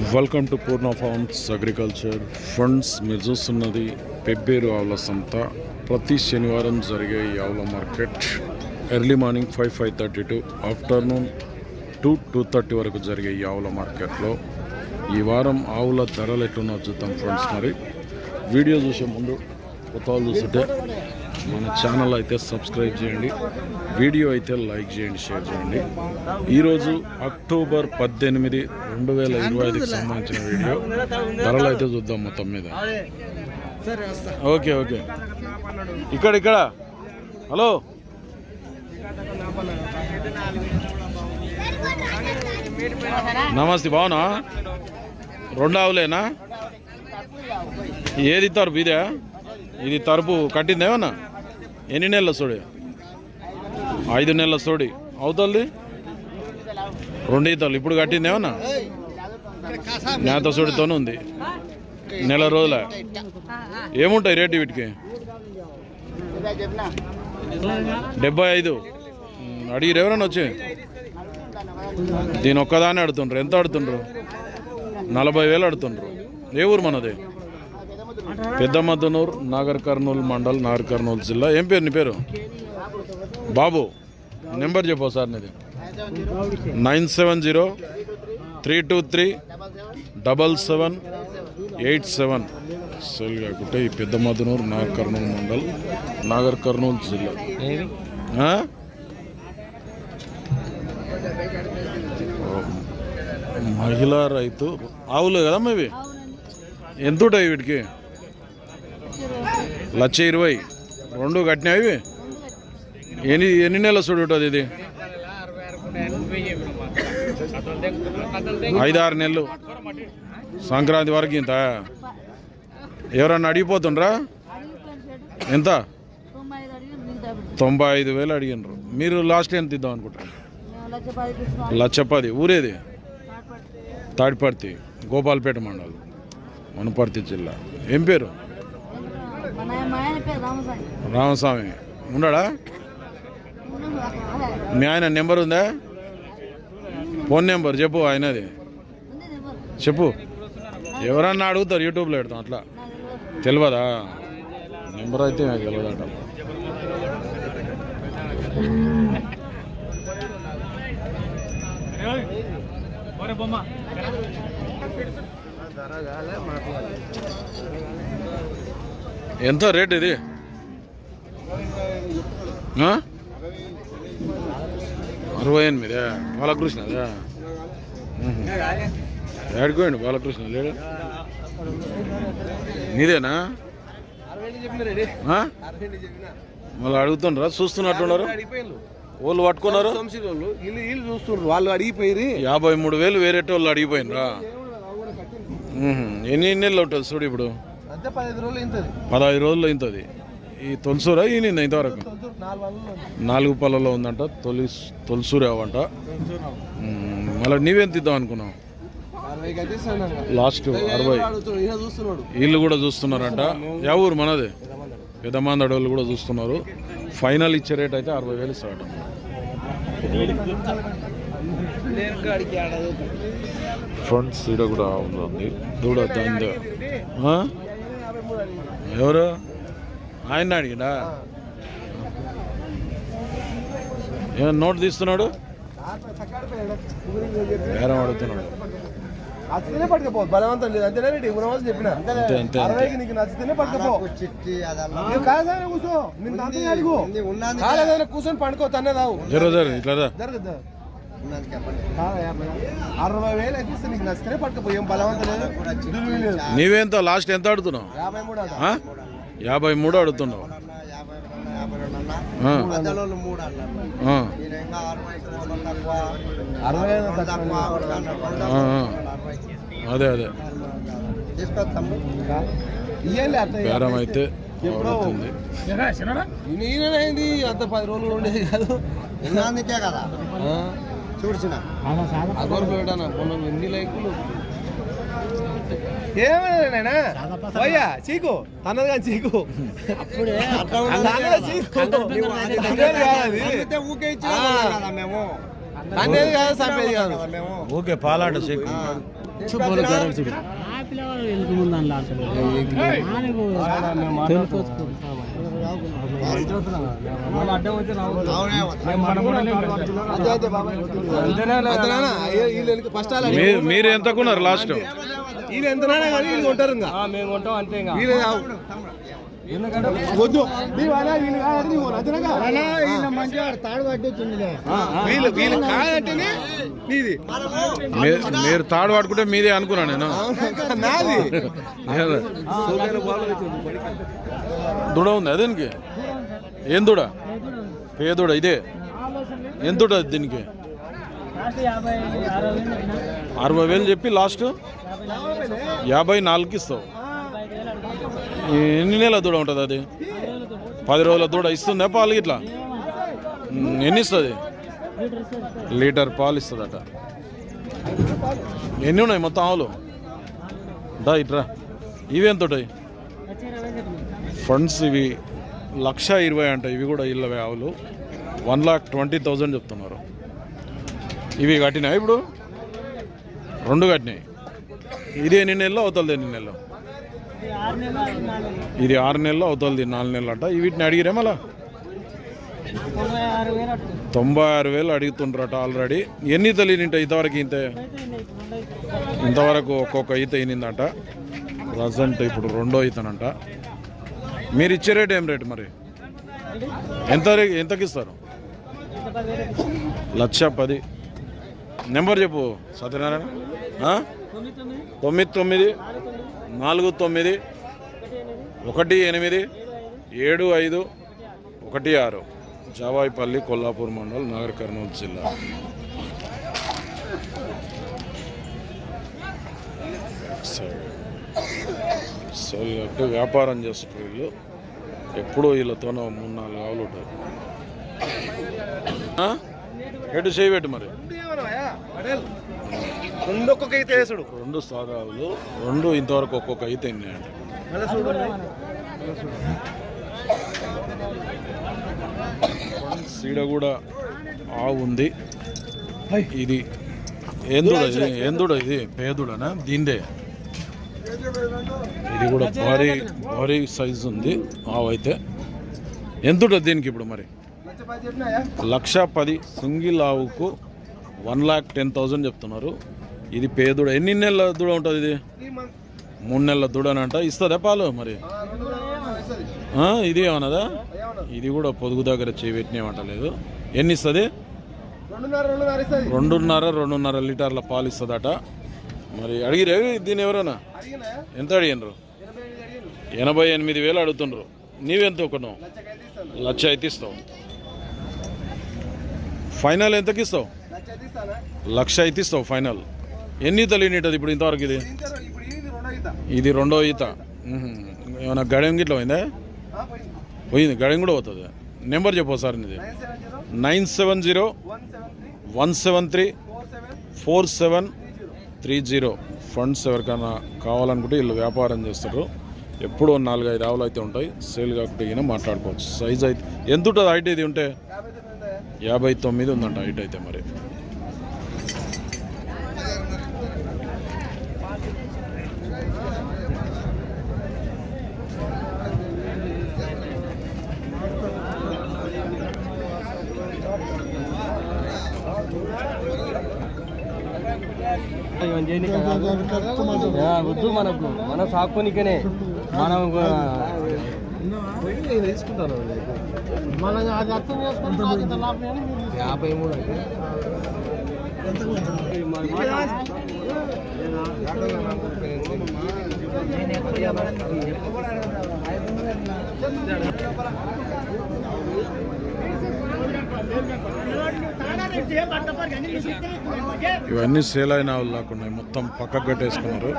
Welcome to Purna farms agriculture funds మీరు చూస్తున్నది పెబ్బేరు ఆవుల సంత. ప్రతి శనివారం జరిగే ఈ ఆవుల market early morning five five thirty to afternoon two two thirty వరకు జరిగే ఈ ఆవుల మార్కెట్లో. ఈ వారం ఆవుల ధరలు ఎట్లున్నా చూద్దాం ఫ్రెండ్స్ మరి. వీడియో చూసే ముందు కొత్త చూస్తుంటే మన ఛానల్ అయితే సబ్స్క్రైబ్ చేయండి వీడియో అయితే లైక్ చేయండి షేర్ చేయండి. ఈరోజు అక్టోబర్ పద్దెనిమిది రెండు వేల ఇరవై ఐదుకి సంబంధించిన వీడియో. ధరలు అయితే చూద్దాం మొత్తం మీద. Okay okay. ఇక్కడ ఇక్కడ. హలో. నమస్తే బావునా? రెండు ఆవులేనా? ఏది తరుపు ఇదే? ఇది తరపు కట్టిందేమన్నా ఎన్ని నెలల సోడి? ఐదు నెలల సోడి. అవుతుంది రెండు ఈతలు. ఇప్పుడు కట్టింది ఏమన్నా? నేత సోడితోనే ఉంది. నెల రోజుల. ఏముంటాయి రేటు వీటికి? డెబ్బై ఐదు. అడిగిరు ఎవరన్నా వచ్చి? దీని ఒక్కదాన్ని అడుతుండ్రు ఎంత అడుతుండ్రు నలభై వేలు అడుతుండ్రు ఏ ఊరు మనది? పెద్దమద్దనూరు నాగర్ కర్నూలు మండల్ నాగర్ కర్నూలు జిల్లా. ఏం పేరు నీ పేరు? బాబు నెంబర్ చెప్పు సార్ నీది. Nine seven zero three two three double seven eight seven. Cell కాకుంటే ఈ పెద్దమద్దనూరు నాగర్ కర్నూలు మండల్ నాగర్ కర్నూలు జిల్లా. ఆ? మహిళా రైతు ఆవులు కదా ఇవి ఎంత ఉంటాయి వీటికి? లక్ష ఇరవై. రెండు కట్టినాయి ఇవి ఎన్ని ఎన్ని నెలలు చూడటది ఇది? ఐదు ఆరు నెలలు. సంక్రాంతి వరకు ఇంత? ఎవరన్నా అడిగిపోతుండ్రా? ఎంత? తొంభై ఐదు వేలు అడిగినారు మీరు లాస్ట్ ఎంత ఇద్దాం అనుకుంటారు మేము పది ఊరేది? తాడిపర్తి. గోపాల్పేట మండలం. వనపర్తి జిల్లా. ఏం పేరు మన మా ఆయన పేరు రామసాయి రామస్వామి. ఉన్నాడా? మీ ఆయన నెంబర్ ఉందా? ఫోన్ నెంబర్ చెప్పు ఆయనది. చెప్పు. ఎవరన్నా అడుగుతారు యూట్యూబ్లో పెడతాం అట్లా. తెలియదా నెంబర్ అయితే నాకు తెలియదట ఎంత రేట్ ఇది? అరవై ఎనిమిది బాలకృష్ణ ఏడుకోండి బాలకృష్ణ లేడు. నీదేనా? మళ్ళీ అడుగుతుండ్రా చూస్తున్నట్టున్నారు? వాళ్ళు పట్టుకున్నారు? వీళ్ళు చూస్తున్నారు వాళ్ళు అడిగిపోయి యాభై మూడు వేలు వేరేట వాళ్ళు అడిగిపోయినరా ఎన్ని నెలలు ఉంటుంది చూడు ఇప్పుడు? పదహైదు రోజుల్లో ఇంతది ఈ తొలసూరా ఈనింది ఇంతవరకు? నాలుగు పళ్ళలో ఉందంట తొలి తొలసూరే అవంట మళ్ళీ నీవెంత ఇద్దాం అనుకున్నావు? లాస్ట్ అరవై. వీళ్ళు కూడా చూస్తున్నారంట. యా ఊరు మనది? పెద్దమంది వాళ్ళు కూడా చూస్తున్నారు. ఫైనల్ ఇచ్చే రేట్ అయితే అరవై వేలు ఇస్తారట. ఫ్రంట్ సీడ కూడా ఉంది. దూడ దాని ఎవరు? ఆయన అడిగినా? ఏమన్నా నోట్ తీస్తున్నాడు? బేరం అడుగుతున్నాడు. నచ్చితేనే పట్టుకపో బలవంతం లేదు. అంతేనా రెడ్డి? గుణవాసం చెప్పిన? అరవైకి నీకు నచ్చితేనే పట్టుకపో. కూర్చో. నేను అడుగు. కూర్చొని పండుకో తన్నే రావు జర జర ఇట్లా రా. జరగద్దు అరవై వేలు అయితే నీకు నచ్చితేనే పట్టుకపో ఏం బలవంతం లేదు. నీవెంత లాస్ట్ ఎంత అడుగుతున్నావు యాభై మూడు? యాభై మూడు అడుగుతున్నావు. అదే అదే. బేరం అయితే నేనైంది అంత పది రోజులు ఉండేది కాదు. అందుకే కదా? చూడ్చిన ఎన్ని లైకులు? ఏమైనా పోయ్యా చీకు. తన్నది కానీ చీకు. తన్నది కాదు. చంపేది కాదు ఓకే పాలాట చెక్. ఆ. మీరు ఎంతకున్నారు లాస్ట్? వీళ్ళు ఎంతనైనా కానీ వీళ్ళు కొంటారు ఇంకా. మేము అంతే ఇంకా వీళ్ళు వద్దు మీరు తాడు పట్టుకుంటే మీదే అనుకున్నా నేను. నాది. దుడ ఉంది అదేనికి ఏం పేదోడా ఇదే? ఎంత దీనికి? అరవై వేలు చెప్పి లాస్ట్? యాభై నాలుగుకి ఇస్తావు. ఎన్ని నెలల దూడ ఉంటుంది అది? పది రోజుల దూడ ఇస్తుందా పాలు ఇట్లా ఎన్ని ఇస్తుంది? లీటర్ పాలు ఇస్తుందట. ఎన్ని ఉన్నాయి మొత్తం ఆవులు? దా ఇట్రా ఇవి ఎంత ఉంటాయి ఫండ్స్ ఇవి లక్ష ఇరవై అంట ఇవి కూడా ఇళ్ళవే ఆవులు వన్ లాక్ ట్వంటీ థౌజండ్ చెప్తున్నారు. ఇవి కట్టినాయి ఇప్పుడు? రెండు కట్టినాయి. ఇది ఎన్ని నెలలు అవుతుంది ఎన్ని నెలలు? ఇది ఆరు నెలలు అవుతుంది నాలుగు నెలలు అంట. వీటిని అడిగిరే మళ్ళా? తొంభై ఆరు వేలు అడుగుతుండ్రట ఆల్రెడీ. ఎన్ని తెలియనింట ఇంతవరకు ఇంతే ఇంతవరకు ఒక్కొక్క ఈత అయినిందట ప్రజెంట్ ఇప్పుడు రెండో ఈతనంట. మీరు ఇచ్చే రేట్ ఏం రేటు మరి? ఎంత రే- ఎంతకి ఇస్తారు? లక్ష పది. నెంబర్ చెప్పు సత్యనారాయణ. తొమ్మిది తొమ్మిది నాలుగు తొమ్మిది ఒకటి ఎనిమిది ఏడు ఐదు ఒకటి ఆరు. జావాయిపల్లి కొల్లాపూర్ మండల్ నాగర్ కర్నూలు జిల్లా. సరే వీళ్ళంటే వ్యాపారం చేస్తారు వీళ్ళు ఎప్పుడూ వీళ్ళతోనో మూడు నాలుగు ఆవులు ఉంటాయి. ఆ? ఎటు చేయబెట్టు మరి? రెండు ఒక్కొక్క అయితే వేసుడు రెండు రెండు ఇంతవరకు ఒక్కొక్క అయితే ఉన్నాయంట సీడ కూడా ఆవు ఉంది. ఇది ఏందుడ ఇది? ఏందుడ ఇది? పేదుడనా? దీందే ఇది కూడా భారీ భారీ సైజు ఉంది. ఆవు అయితే. ఎంతుట దీనికి ఇప్పుడు మరి? లక్ష పది సింగిల్ ఆవుకు వన్ లాక్ టెన్ థౌజండ్ చెప్తున్నారు. ఇది పేదుడ. ఎన్ని నెలల దూడ ఉంటుంది ఇది? మూడు నెలల దూడనంట. ఇస్తుందా పాలు మరి? ఇది ఏమన్నదా? ఇది కూడా పొదుగు దగ్గర చేయబెట్టినేమంటలేదు ఎన్ని ఇస్తుంది. రెండున్నర రెండున్నర లీటర్ల పాలు ఇస్తుందట. మరి అడిగిరే దీని ఎవరైనా ఎంత అడిగినరు? ఎనభై ఎనిమిది వేలు అడుగుతుండ్రు. నీవెంత ఒకను లక్ష అయితే ఇస్తావు. ఫైనల్ ఎంతకి ఇస్తావు? లక్ష అయితే ఇస్తావు ఫైనల్. ఎన్ని తెలియనిటది ఇప్పుడు ఇంతవరకు ఇది? ఇది రెండో ఈత. ఇది రెండో ఈత. మ్మ్. ఏమన్నా గడెం గిట్ల పోయిందా? పోయింది. పోయింది. గడెం కూడా పోతుంది? నెంబర్ చెప్పు సార్ ఇది nine seven zero one seven three four seven three zero funds ఎవరికైనా కావాలనుకుంటే వీళ్ళు వ్యాపారం చేస్తారు. ఎప్పుడో నాలుగైదు ఆవులు అయితే ఉంటాయి. సేల్ కాకుండా మాట్లాడుకోవచ్చు. సైజ్ అయితే ఎంత ఉంటుంది హైట్ ఇది ఉంటే? యాభై తొమ్మిది యాభై తొమ్మిది ఉందంట హైట్ అయితే మరి. వద్దు మనకు. మన సాక్కునికనే మనం తీసుకుంటాను మనం అది అర్థం చేసుకుంటాం యాభై మూడు. అయితే ఇవన్నీ సేల్ అయిన వాళ్ళు లేకుండా మొత్తం పక్కకు కట్టేసుకున్నారు.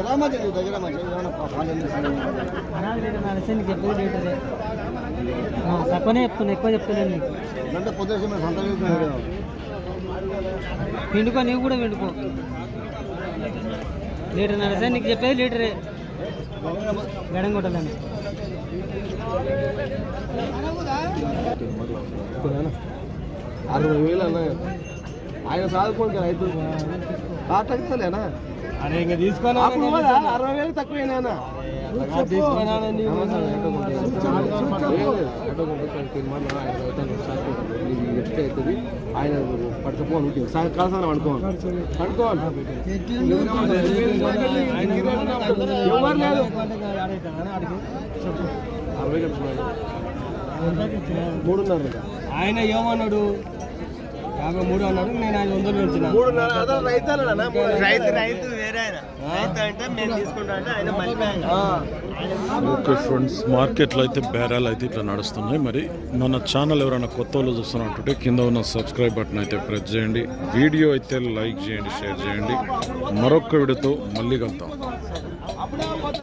ఎలా తక్కువనే చెప్తున్నా ఎక్కువ చెప్తలేను పిండుకో నీవు కూడా పిండుకో. లీటర్ నడిసే నీకు చెప్పేది లీటరే. అరవై వేలు అన్న ఆయన సాదుకోండి రైతు అరే ఇంకా అప్పుడు కూడా అరవై వేలు తక్కువేనా తీసుకోనా ఆయన పట్టుకోవాలి ఉంటుంది కాలసారం అనుకోవాలి అనుకోవాలి ఎవరు లేదు అరవై మూడున్నర ఆయన ఏమన్నాడు? యాభై మూడు అన్నాడు నేను ఐదు వందలు పెంచిన రైతు రైతు. వేరే అంటే మేము తీసుకుంటా ఆయన ఓకే ఫ్రెండ్స్ మార్కెట్లో అయితే బేరాలు అయితే ఇట్లా నడుస్తున్నాయి. మరి మన ఛానల్ ఎవరైనా కొత్త వాళ్ళు చూస్తున్నట్టుంటే కింద ఉన్న సబ్స్క్రైబ్ బటన్ అయితే ప్రెస్ చేయండి. వీడియో అయితే లైక్ చేయండి షేర్ చేయండి. మరొక వీడియోతో మళ్ళీ కలుద్దాం.